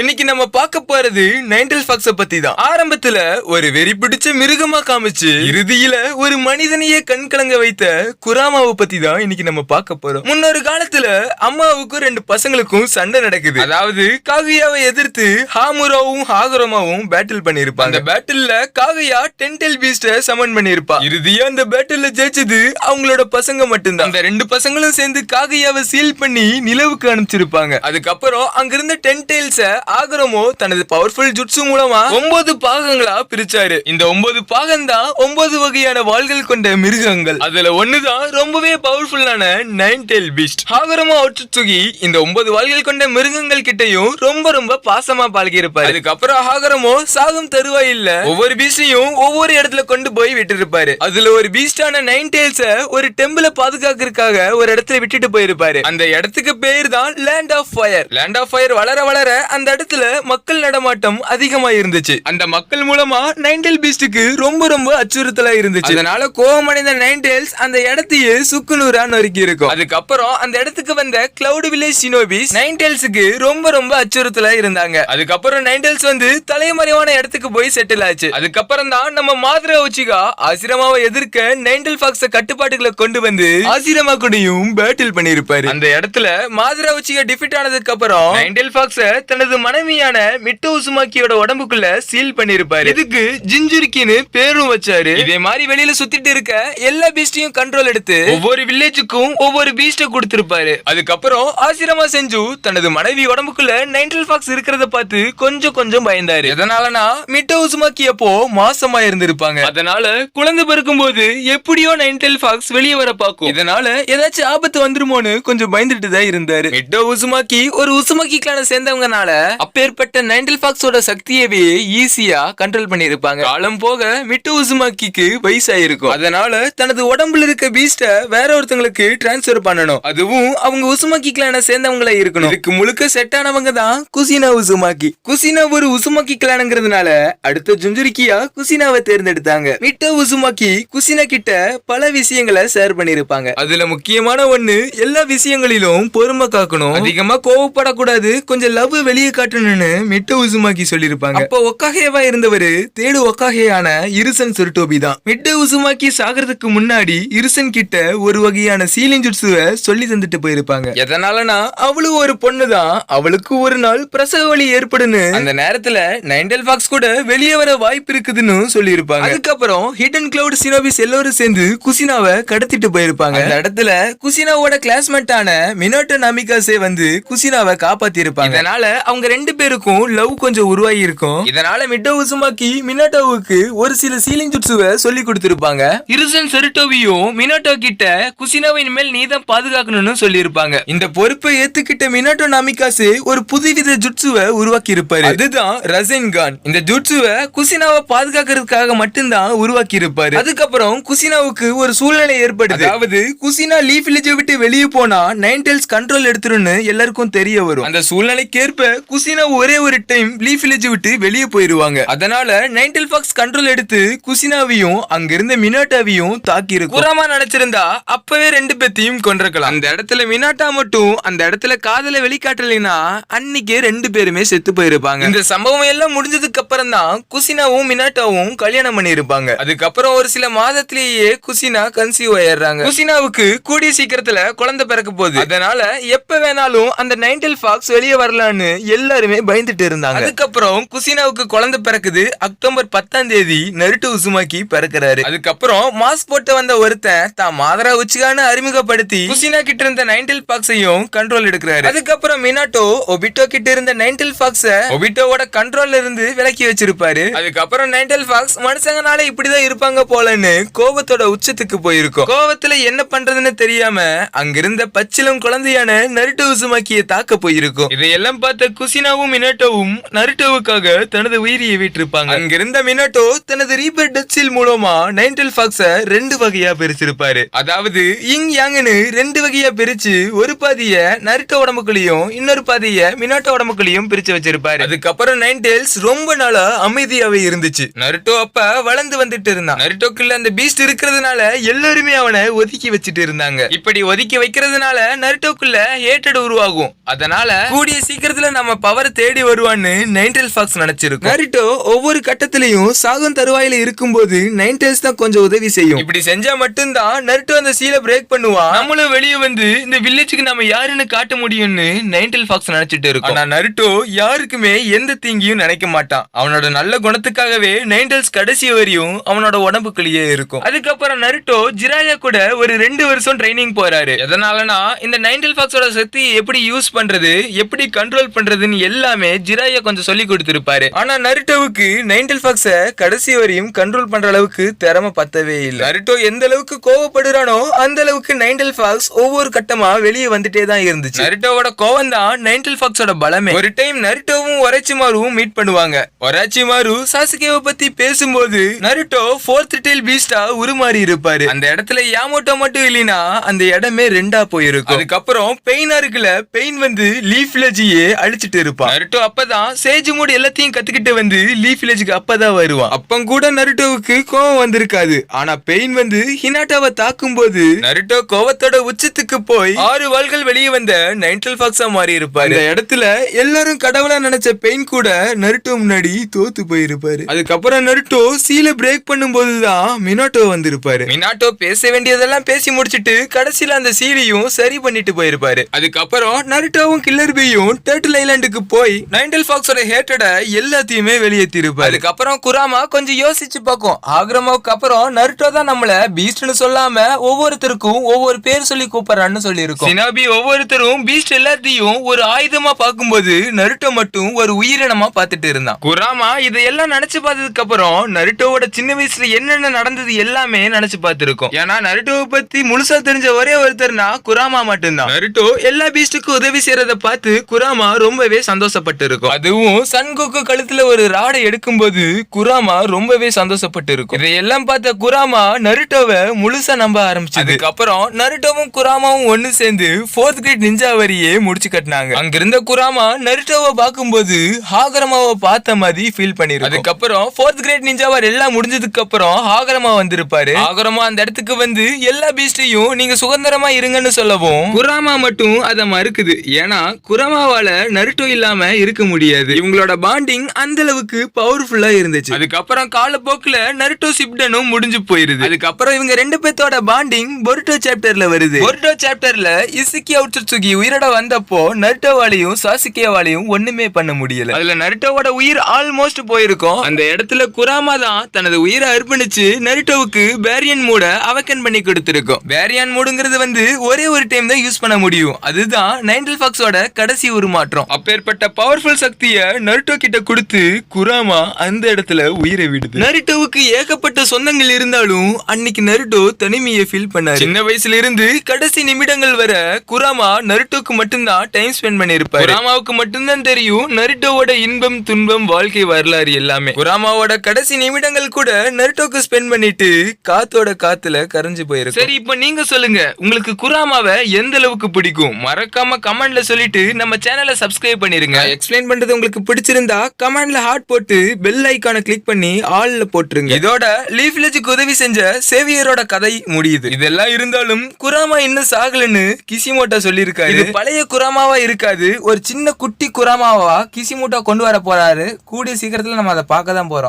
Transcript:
இன்னைக்கு நம்ம பார்க்க போறது நைன்டல் ஃபாக்ஸ பத்தி தான் ஆரம்பத்துல ஒரு வெறி பிடிச்ச மிருகமா காமிச்சு இறுதியில ஒரு மனிதனையே கண் கலங்க வைத்த குராமாவை பத்தி தான் இன்னைக்கு நம்ம பார்க்க போறோம். முன்னொரு காலத்துல அம்மாவுக்கும் ரெண்டு பசங்களுக்கும் சண்டை நடக்குது. அதாவது காகையாவை எதிர்த்து ஹாமுராவும் ஹாகுரமாவும் பேட்டில் பண்ணிருப்பாங்க அந்த பேட்டில்ல காகையா டென்டெல் பீஸ்ட சமன் பண்ணிருப்பா இறுதியா அந்த பேட்டில்ல ஜெயிச்சது அவங்களோட பசங்க மட்டும்தான். அந்த ரெண்டு பசங்களும் சேர்ந்து காகையாவை சீல் பண்ணி நிலவுக்கு அனுப்பிச்சிருப்பாங்க. அதுக்கப்புறம் அங்கிருந்த டென்டெயில்ஸ ஆகரமோ தனது பவர்ஃபுல் ஜுட்சு மூலமா ஒன்பது பாகங்களா பிரிச்சாரு. இந்த ஒன்பது பாகம் தான் ஒன்பது வகையான வாள்கள் கொண்ட மிருகங்கள். அதுல ஒண்ணுதான் ரொம்பவே பவர்ஃபுல்லான நைன் டெயில் பீஸ்ட் ஆகரமோ ஒற்றுச்சுகி இந்த ஒன்பது வாள்கள் கொண்ட மிருகங்கள் கிட்டயும் ரொம்ப ரொம்ப பாசமா பழகி இருப்பாரு அதுக்கப்புறம் ஆகரமோ சாகும் தருவாயில்ல ஒவ்வொரு பீஸ்டையும் ஒவ்வொரு இடத்துல கொண்டு போய் விட்டுருப்பாரு. அதுல ஒரு பீஸ்டான நைன் டெயில்ஸ ஒரு டெம்பிள பாதுகாக்கிறதுக்காக ஒரு இடத்துல விட்டுட்டு போயிருப்பாரு. அந்த இடத்துக்கு பேர் தான் land of fire land of fire வளர வளர அந்த இடத்துல மக்கள் நடமாட்டம் அதிகமா இருந்துச்சு அந்த மக்கள் மூலமா நைன்டெல் பீஸ்டுக்கு ரொம்ப ரொம்ப அச்சுறுத்தலா இருந்துச்சு அதனால கோபமடைந்த நைன்டெல்ஸ் அந்த இடத்தையே சுக்குநூறா நொறுக்கி இருக்கும் அதுக்கப்புறம் அந்த இடத்துக்கு வந்த கிளவுட் வில்லேஜ் சினோபிஸ் நைன்டெல்ஸுக்கு ரொம்ப ரொம்ப அச்சுறுத்தலா இருந்தாங்க அதுக்கப்புறம் நைன்டெல்ஸ் வந்து தலைமறைவான இடத்துக்கு போய் செட்டில் ஆச்சு. அதுக்கப்புறம் தான் நம்ம மாதுரா உச்சிகா ஆசிரமாவை எதிர்க்க நைன்டெல் ஃபாக்ஸ கட்டுப்பாட்டுகளை கொண்டு வந்து ஆசிரமா கூடயும் பேட்டில் பண்ணிருப்பாரு அந்த இடத்துல மாதுரா உச்சிகா டிஃபிட் ஆனதுக்கு அப்புறம் நைன்டெல் ஃபாக்ஸ தனது மனைவியான மிட்டோ உசுமாக்கியோட உடம்புக்குள்ள சீல் பண்ணிருப்பாரு. இதுக்கு ஜிஞ்சுரிக்கின்னு பேரும் வச்சாரு. இதே மாதிரி வெளியில சுத்திட்டு இருக்க எல்லா பீஸ்டையும் கண்ட்ரோல் எடுத்து ஒவ்வொரு வில்லேஜுக்கும் ஒவ்வொரு பீஸ்ட கொடுத்திருப்பாரு. அதுக்கப்புறம் ஆசிரமா செஞ்சு தனது மனைவி உடம்புக்குள்ள நைன்டெல் ஃபாக்ஸ் இருக்கிறத பார்த்து கொஞ்சம் கொஞ்சம் பயந்தாரு. எதனாலனா? மிட்டோ உசுமாக்கி அப்போ மாசமா இருந்திருப்பாங்க. அதனால குழந்தை பிறக்கும் போது எப்படியோ நைன்டெல் ஃபாக்ஸ் வெளியே வர பாக்கும் இதனால ஏதாச்சும் ஆபத்து வந்துருமோன்னு கொஞ்சம் பயந்துட்டு தான் இருந்தாரு. மிட்டோ உசுமாக்கி ஒரு உசுமாக்கி கிளான சேர்ந்தவங்கனால அப்பேற்பட்ட நைன்டெல் ஃபாக்ஸோட சக்தியவே ஈஸியா கண்ட்ரோல் பண்ணிருப்பாங்க காலம் போக மிட்டோ உசுமாக்கிக்கு வயசாயிருக்கும். அதனால தனது உடம்புல இருக்க பீஸ்ட வேற ஒருத்தங்களுக்கு டிரான்ஸ்ஃபர் பண்ணணும். அதுவும் அவங்க உசுமாக்கி கிளான சேர்ந்தவங்களா இருக்கணும். இதுக்கு முழுக்க செட் ஆனவங்க தான் குசினா உசுமாக்கி. குசினா ஒரு உசுமாக்கி கிளானுங்கிறதுனால அடுத்த ஜுஞ்சுரிக்கியா குசினாவை தேர்ந்தெடுத்தாங்க. மிட்டோ உசுமாக்கி குசினா கிட்ட பல விஷயங்களை ஷேர் பண்ணிருப்பாங்க அதுல முக்கியமான ஒண்ணு எல்லா விஷயங்களிலும் பொறுமை காக்கணும். அதிகமா கோவப்படக்கூடாது. கொஞ்சம் லவ் வெளியே காட்டணும்னு மிட்டோ உசுமாக்கி சொல்லிருப்பாங்க அப்போ ஒக்காகேவா இருந்தவரு தேடு ஒக்காகேயான இருசன் சுருட்டோபி தான். மிட்டோ உசுமாக்கி சாகிறதுக்கு முன்னாடி இருசன் கிட்ட ஒரு வகையான சீலிஞ்சுட்சுவ சொல்லி தந்துட்டு போயிருப்பாங்க. எதனாலனா அவளும் ஒரு பொண்ணுதான் அவளுக்கு ஒரு நாள் பிரசவ வலி ஏற்படுன்னு அந்த நேரத்துல நைன்டெல் ஃபாக்ஸ் கூட வெளியே வர வாய்ப்பு இருக்குதுன்னு சொல்லியிருப்பாங்க. அதுக்கப்புறம் ஹிடன் கிளவுட் சினோபிஸ் எல்லாரும் சேர்ந்து குசினாவை கடத்திட்டு போயிருப்பாங்க. அந்த இடத்துல குசினாவோட கிளாஸ்மேட்டான மினோட்டோ நமிகாசே வந்து குசினாவை காப்பாத்தி இருப்பாங்க இதனால அவங்க ரெண்டு பேருக்கும் லவ் கொஞ்சம் உருவாகி இருக்கும். இதனால மிட்டோ உசுமாக்கி மினோட்டோவுக்கு ஒரு சில சீலிங் ஜுட்சுவை சொல்லி கொடுத்திருப்பாங்க. இருசன் செருட்டோவியும் மினோட்டோ கிட்ட குசினாவை இனிமேல் நீதான் பாதுகாக்கணும்னு சொல்லியிருப்பாங்க. இந்த பொறுப்பை ஏத்துக்கிட்ட மினோட்டோ நாமிகாசே ஒரு புதுவித ஜுட்சுவை உருவாக்கி இருப்பாரு அதுதான் ரசன் கான். இந்த ஜுட்சுவை குசினாவை பாதுகாக்கிறதுக்காக மட்டும்தான் உருவாக்கி இருப்பாரு அதுக்கப்புறம் குசினாவுக்கு ஒரு சூழ்நிலை ஏற்படுது. அதாவது குசினா லீஃப் வில்லேஜை விட்டு வெளியே போனா நைன் டெல்ஸ் கண்ட்ரோல் எடுத்துருன்னு எல்லாருக்கும் தெரிய வரும். அந்த சூழ்நிலைக்கேற்ப குசினா ஒரே ஒரு டைம் லீஃப் வில்லேஜ் விட்டு வெளியே போயிருவாங்க. அதனால நைன் டெல் ஃபாக்ஸ் கண்ட்ரோல் எடுத்து குசினாவையும் அங்கிருந்த மினாட்டாவையும் தாக்கி இருக்கும் குராமா நினைச்சிருந்தா அப்பவே ரெண்டு பேத்தையும் கொண்டிருக்கலாம் அந்த இடத்துல மினாட்டா மட்டும் அந்த இடத்துல காதல வெளிக்காட்டலைன்னா அன்னைக்கே ரெண்டு பேருமே செத்து போயிருப்பாங்க. இந்த சம்பவம் எல்லாம் முடிஞ்சதுக்கு அப்புறம் தான் குசினாவும் மினாட்டாவும் கல்யாணம் பண்ணிருப்பாங்க அதுக்கப்புறம் ஒரு சில மாதத்திலேயே குசினா கன்சீவ் ஆயிடுறாங்க. குசினாவுக்கு கூடிய சீக்கிரத்துல குழந்தை பிறக்க போகுது. அதனால எப்ப வேணாலும் அந்த நைன்டெல் ஃபாக்ஸ் வெளியே வரலான்னு எல்லாருமே பயந்துட்டு இருந்தாங்க. அதுக்கப்புறம் குசினாவுக்கு குழந்தை பிறக்குது. அக்டோபர் பத்தாம் தேதி நருட்டு உசுமாக்கி பிறக்கிறாரு. அதுக்கப்புறம் மாஸ்க் போட்டு வந்த ஒருத்தன் தான் மாதரா உச்சிகான அறிமுகப்படுத்தி குசினா கிட்ட இருந்த நைன்டில் பாக்ஸையும் கண்ட்ரோல் எடுக்கிறாரு. அதுக்கப்புறம் மினாட்டோ ஒபிட்டோ கிட்ட இருந்த நைன்டில் பாக்ஸ ஒபிட்டோவோட கண்ட்ரோல்ல இருந்து விலக்கி வச்சிருப்பாரு. அதுக்கப்புறம் நைன்டில் பாக்ஸ் மனுஷங்கனால இப்படிதான் இருப்பாங்க போலன்னு கோபத்தோட உச்சத்துக்கு போயிருக்கும். கோபத்துல என்ன பண்றதுன்னு தெரியாம அங்கிருந்த பச்சிலும் குழந்தையான நருட்டு உசுமாக்கிய தாக்க போயிருக்கும். இதையெல்லாம் பார்த்த குசி குசினாவும் மினட்டோவும் நருட்டோவுக்காக தனது உயிரியை விட்டிருப்பாங்க அங்கிருந்த மினாட்டோ தனது ரீபர் டச்சில் மூலமா நைன்டல் ஃபாக்ஸ ரெண்டு வகையா பிரிச்சிருப்பாரு. அதாவது இங் யாங்னு ரெண்டு வகையா பிரிச்சு ஒரு பாதிய நருட்டோ உடம்புக்குள்ளயும் இன்னொரு பாதிய மினாட்டோ உடம்புக்குள்ளயும் பிரிச்சு வச்சிருப்பாரு. அதுக்கப்புறம் நைன் ரொம்ப நாளா அமைதியாவே இருந்துச்சு. நருட்டோ அப்ப வளர்ந்து வந்துட்டு இருந்தான். நருட்டோக்குள்ள அந்த பீஸ்ட் இருக்கிறதுனால எல்லாருமே அவனை ஒதுக்கி வச்சுட்டு இருந்தாங்க. இப்படி ஒதுக்கி வைக்கிறதுனால நருட்டோக்குள்ள ஹேட்டட் உருவாகும். அதனால கூடிய சீக்கிரத்துல நம்ம பவரை தேடி வருவான்னு நைன்டெல் ஃபாக்ஸ் நினைச்சிருக்கும். நரிட்டோ ஒவ்வொரு கட்டத்திலையும் சாகும் தருவாயில இருக்கும்போது நைன்டெல்ஸ் தான் கொஞ்சம் உதவி செய்யும். இப்படி செஞ்சா மட்டும்தான் நருட்டோ அந்த சீலை பிரேக் பண்ணுவான். நம்மளும் வெளியே வந்து இந்த வில்லேஜுக்கு நம்ம யாருன்னு காட்ட முடியும்னு நைன்டெல் ஃபாக்ஸ் நினைச்சிட்டு இருக்கும். ஆனா நருட்டோ யாருக்குமே எந்த தீங்கியும் நினைக்க மாட்டான். அவனோட நல்ல குணத்துக்காகவே நைன்டெல்ஸ் கடைசி வரையும் அவனோட உடம்புக்குள்ளேயே இருக்கும். அதுக்கப்புறம் நருட்டோ ஜிராயா கூட ஒரு ரெண்டு வருஷம் ட்ரைனிங் போறாரு. எதனாலனா இந்த நைன்டெல் ஃபாக்ஸோட சக்தி எப்படி யூஸ் பண்றது எப்படி கண்ட்ரோல் பண்றதுன்னு எல்லாமே ஜிராயா கொஞ்சம் சொல்லி கொடுத்திருப்பாரு. ஆனா நருட்டோவுக்கு நைன்டல் ஃபாக்ஸ கடைசி வரையும் கண்ட்ரோல் பண்ற அளவுக்கு திறமை பத்தவே இல்லை. நருட்டோ எந்த அளவுக்கு கோவப்படுறானோ அந்த அளவுக்கு நைன்டல் ஃபாக்ஸ் ஒவ்வொரு கட்டமா வெளியே வந்துட்டே தான் இருந்துச்சு. நருட்டோவோட கோவம் தான் நைன்டல் ஃபாக்ஸோட பலமே. ஒரு டைம் நருட்டோவும் ஒராச்சிமாருவும் மீட் பண்ணுவாங்க. ஒராச்சிமாரு சாசுகேவை பத்தி பேசும்போது நருட்டோ ஃபோர்த் டெயில் பீஸ்டா உருமாறி இருப்பாரு. அந்த இடத்துல யாமோட்டோ மட்டும் இல்லைனா அந்த இடமே ரெண்டா போயிருக்கும். அதுக்கப்புறம் பெயினா இருக்குல்ல பெயின் வந்து லீஃப்லஜியே அழிச்சிட்டு அழிச்சிட்டு இருப்பான் நருட்டோ அப்பதான் சேஜ் மூட் எல்லாத்தையும் கத்துக்கிட்டு வந்து லீஃப் வில்லேஜுக்கு அப்பதான் வருவான். அப்பம் கூட நருட்டோவுக்கு கோவம் வந்திருக்காது. ஆனா பெயின் வந்து ஹினாட்டாவை தாக்கும் போது நருட்டோ கோவத்தோட உச்சத்துக்கு போய் ஆறு வாள்கள் வெளியே வந்த நைன்டல் ஃபாக்ஸா மாறி இருப்பாரு. அந்த இடத்துல எல்லாரும் கடவுளா நினைச்ச பெயின் கூட நருட்டோ முன்னாடி தோத்து போயிருப்பாரு. அதுக்கப்புறம் நருட்டோ சீல பிரேக் பண்ணும்போது தான் மினாட்டோ வந்திருப்பாரு. மினாட்டோ பேச வேண்டியதெல்லாம் பேசி முடிச்சிட்டு கடைசியில அந்த சீலையும் சரி பண்ணிட்டு போயிருப்பாரு. அதுக்கப்புறம் நருட்டோவும் கில்லர் பியும் டர்ட்டில் ஐலாண்டுக்கு போய் நைன்டல் ஃபாக்ஸோட ஹேட்டட எல்லாத்தையுமே வெளியேற்றிருப்பாரு அதுக்கப்புறம் குராமா கொஞ்சம் யோசிச்சு பார்க்கும். ஆக்ரமாவுக்கு அப்புறம் நருட்டோ தான் நம்மள பீஸ்ட்னு சொல்லாம ஒவ்வொருத்தருக்கும் ஒவ்வொரு பேர் சொல்லி கூப்பிடுறான்னு சொல்லி இருக்கும் சினாபி ஒவ்வொருத்தரும் பீஸ்ட் எல்லாத்தையும் ஒரு ஆயுதமா பார்க்கும்போது நருட்டோ மட்டும் ஒரு உயிரினமா பார்த்துட்டு இருந்தான். குராமா இதையெல்லாம் நினைச்சு பார்த்ததுக்கு அப்புறம் நருட்டோவோட சின்ன வயசுல என்னென்ன நடந்தது எல்லாமே நினைச்சு பார்த்திருக்கோம். ஏன்னா நருட்டோவை பத்தி முழுசா தெரிஞ்ச ஒரே ஒருத்தர்னா குராமா மட்டும்தான். நருட்டோ எல்லா பீஸ்டுக்கும் உதவி செய்யறத பார்த்து குராமா ரொம்பவே சந்தோஷப்பட்டு இருக்கும் அதுவும் சன்குக்கு கழுத்துல ஒரு ராடை எடுக்கும்போது குராமா ரொம்பவே சந்தோஷப்பட்டு இருக்கும் இதையெல்லாம் பார்த்த குராமா நருட்டோவை முழுசா நம்ப ஆரம்பிச்சு அதுக்கப்புறம் நருட்டோவும் குராமாவும் ஒண்ணு சேர்ந்து ஃபோர்த் கிரேட் நிஞ்சா வரியே முடிச்சு கட்டினாங்க. அங்கிருந்த குராமா நருட்டோவை பார்க்கும்போது ஹாகரமாவை பார்த்த மாதிரி ஃபீல் பண்ணிருக்கும். அதுக்கப்புறம் ஃபோர்த் கிரேட் நிஞ்சாவர் எல்லாம் முடிஞ்சதுக்கு அப்புறம் ஹாகரமா வந்திருப்பாரு. ஹாகரமா அந்த இடத்துக்கு வந்து எல்லா பீஸ்டையும் நீங்க சுதந்திரமா இருங்கன்னு சொல்லவும் குராமா மட்டும் அதை மறுக்குது. ஏன்னா குராமாவால நருட்டோ இல்லாம இருக்க முடியாது. இவங்களோட பாண்டிங் அந்த அளவுக்கு பவர்ஃபுல்லா இருந்துச்சு. அதுக்கப்புறம் காலப்போக்குல நருட்டோ சிப்டனும் முடிஞ்சு போயிருது. அதுக்கப்புறம் இவங்க ரெண்டு பேத்தோட பாண்டிங் பொருட்டோ சாப்டர்ல வருது. பொருட்டோ சாப்டர்ல இசுக்கி அவுட்சுகி உயிரோட வந்தப்போ நருட்டோவாலையும் சாசுகேவாலையும் ஒண்ணுமே பண்ண முடியல. அதுல நருட்டோவோட உயிர் ஆல்மோஸ்ட் போயிருக்கும். அந்த இடத்துல குராமா தான் தனது உயிரை அர்ப்பணிச்சு நருட்டோவுக்கு பேரியன் மூட அவக்கன் பண்ணி கொடுத்திருக்கும். பேரியன் மூடுங்கிறது வந்து ஒரே ஒரு டைம் தான் யூஸ் பண்ண முடியும். அதுதான் நைன்டல் ஃபாக்ஸோட கடைசி உருமாற்றம். அப்பேற்பட்ட பவர்ஃபுல் சக்திய நருட்டோ கிட்ட கொடுத்து குராமா அந்த இடத்துல உயிரை விடுது. நருட்டோவுக்கு ஏகப்பட்ட சொந்தங்கள் இருந்தாலும் அன்னைக்கு நருட்டோ தனிமையை ஃபீல் பண்ணாரு. சின்ன வயசுல இருந்து கடைசி நிமிடங்கள் வர குராமா நருட்டோக்கு மட்டும்தான் டைம் ஸ்பெண்ட் பண்ணிருப்பாரு குராமாவுக்கு மட்டும்தான் தெரியும் நருட்டோவோட இன்பம் துன்பம் வாழ்க்கை வரலாறு எல்லாமே. குராமாவோட கடைசி நிமிடங்கள் கூட நருட்டோக்கு ஸ்பெண்ட் பண்ணிட்டு காத்தோட காத்துல கரைஞ்சு போயிருக்கு சரி இப்போ நீங்க சொல்லுங்க. உங்களுக்கு குராமாவை எந்த அளவுக்கு பிடிக்கும்? மறக்காம கமெண்ட்ல சொல்லிட்டு நம்ம சேனலை சப்ஸ்கிரைப் பண்ணிருங்க. எக்ஸ்பிளைன் பண்றது உங்களுக்கு பிடிச்சிருந்தா கமெண்ட்ல ஹார்ட் போட்டு பெல் ஐகானை கிளிக் பண்ணி ஆல்ல போட்டுருங்க. இதோட லீஃப் வில்லேஜுக்கு உதவி செஞ்ச சேவியரோட கதை முடியுது. இதெல்லாம் இருந்தாலும் குராமா இன்னும் சாகலன்னு கிசிமோட்டா சொல்லியிருக்காரு. இது பழைய குராமாவா இருக்காது. ஒரு சின்ன குட்டி குராமாவா கிசிமோட்டா கொண்டு வர போறாரு. கூடிய சீக்கிரத்துல நம்ம அதை பார்க்க தான் போறோம்.